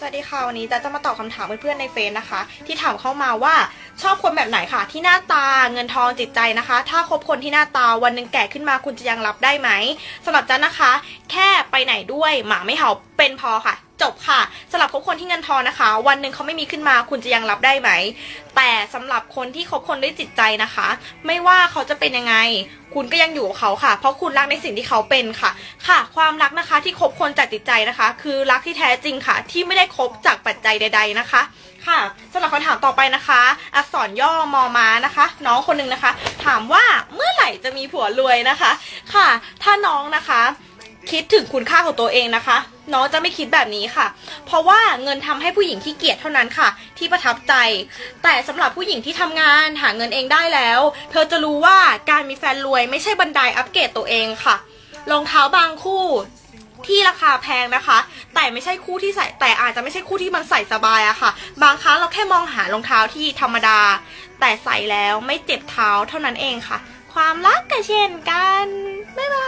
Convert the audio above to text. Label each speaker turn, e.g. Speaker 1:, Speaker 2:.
Speaker 1: สวัสดีค่ะ วันนี้จะจะมาตอบคำถามเพื่อนๆในเฟซนะคะ ที่ถามเข้ามาว่าชอบคนแบบไหนค่ะ ที่หน้าตาเงินทองจิตใจนะคะ ถ้าคบคนที่หน้าตาวันหนึ่งแก่ขึ้นมาคุณจะยังรับได้ไหมสำหรับจันนะคะ แค่ไปไหนด้วยหมาไม่เห่าเป็นพอค่ะ จบค่ะ สำหรับคบคนที่เงินทองนะคะ วันหนึ่งเขาไม่มีขึ้นมาคุณจะยังรับได้ไหม แต่สำหรับคนที่คบคนด้วยจิตใจนะคะ ไม่ว่าเขาจะเป็นยังไง คุณก็ยังอยู่กับเขาค่ะ เพราะคุณรักในสิ่งที่เขาเป็นค่ะ ค่ะ ความรักนะคะที่คบคนจากจิตใจนะคะ คือรักที่แท้จริงค่ะ ที่ไม่ได้คบจากปัจจัยใด ๆนะคะค่ะสำหรับคำถามต่อไปนะคะ อักษรย่อมอมานะคะ น้องคนหนึ่งนะคะ ถามว่าเมื่อไหร่จะมีผัวรวยนะคะ ค่ะ ถ้าน้องนะคะ คิดถึงคุณค่าของตัวเองนะคะ น้องจะไม่คิดแบบนี้ค่ะ เพราะว่าเงินทำให้ผู้หญิงที่เกียจเท่านั้นค่ะ ที่ประทับใจ แต่สำหรับผู้หญิงที่ทำงานหาเงินเองได้แล้ว เธอจะรู้ว่าการมีแฟนรวย ไม่ใช่บันไดอัปเกรดตัวเองค่ะรองเท้าบางคู่ที่ราคาแพงนะคะ แต่ไม่ใช่คู่ที่ใส่แต่อาจจะไม่ใช่คู่ที่มันใส่สบายอะค่ะ บางครั้งเราแค่มองหารองเท้าที่ธรรมดา แต่ใส่แล้วไม่เจ็บเท้าเท่านั้นเองค่ะ ความรักก็เช่นกันบ๊ายบาย